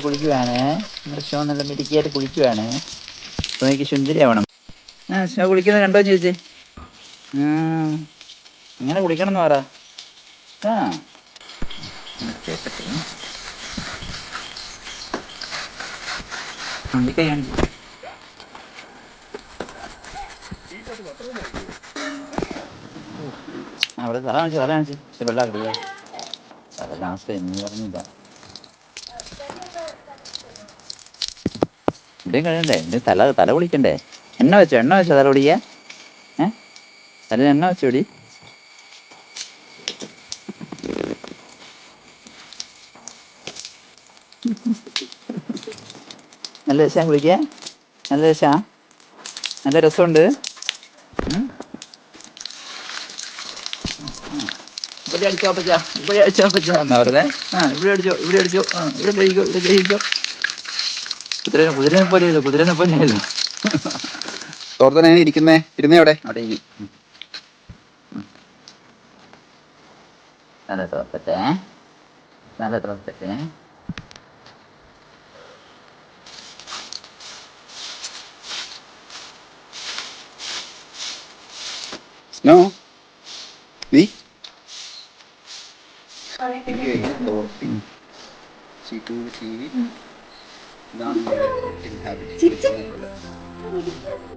കുളിക്കുവാണ്. Show നല്ല മിടുക്കിയായിട്ട് കുളിക്കുവാണേ. അപ്പോൾ എനിക്ക് സുന്ദരിയാവണം ആ ഷോ കുളിക്കുന്നത് കണ്ടോ ചേച്ചി? ഇങ്ങനെ കുളിക്കണം എന്ന് പറ. അവിടെ തല കാണിച്ചു തല കാണിച്ചു. പക്ഷെ വെള്ളം കിട്ടുക തല ലാസ്റ്റ് എന്ന് പറഞ്ഞില്ല. ഇവിടെയും കഴിയണ്ടേ ഇത് തല തല കുളിക്കണ്ടേ? എണ്ണ വെച്ചോ എണ്ണ വെച്ചോ തല കുളിക്കുക ഏ? തല എണ്ണ വെച്ചോടി നല്ല രസാ കുളിക്കുക നല്ല രസാ. നല്ല രസമുണ്ട്. ഇവിടെ അടിച്ചോ പച്ചാ ഇവിടെ അടിച്ചോ പച്ചാ എന്നാ പറഞ്ഞേ ആ ഇവിടെ അടിച്ചോ ഇവിടെ അടിച്ചോ. ആ ഇവിടെ കഴിക്കോ ഇവിടെ കഴിക്കോ കുതിരനെ കുതിരനെ പോലെയല്ലോ കുതിരനെ പോലെയല്ലോ. തോർത്തനെ ഇരിക്കുന്നേ? ഇരുന്നേ അവിടെ. അവിടെ ഇരി. ഉം. ഉം. നല്ല തോർത്തട്ടെ നല്ല തോർത്തട്ടെ സ്നോ? നീ? 나는 지금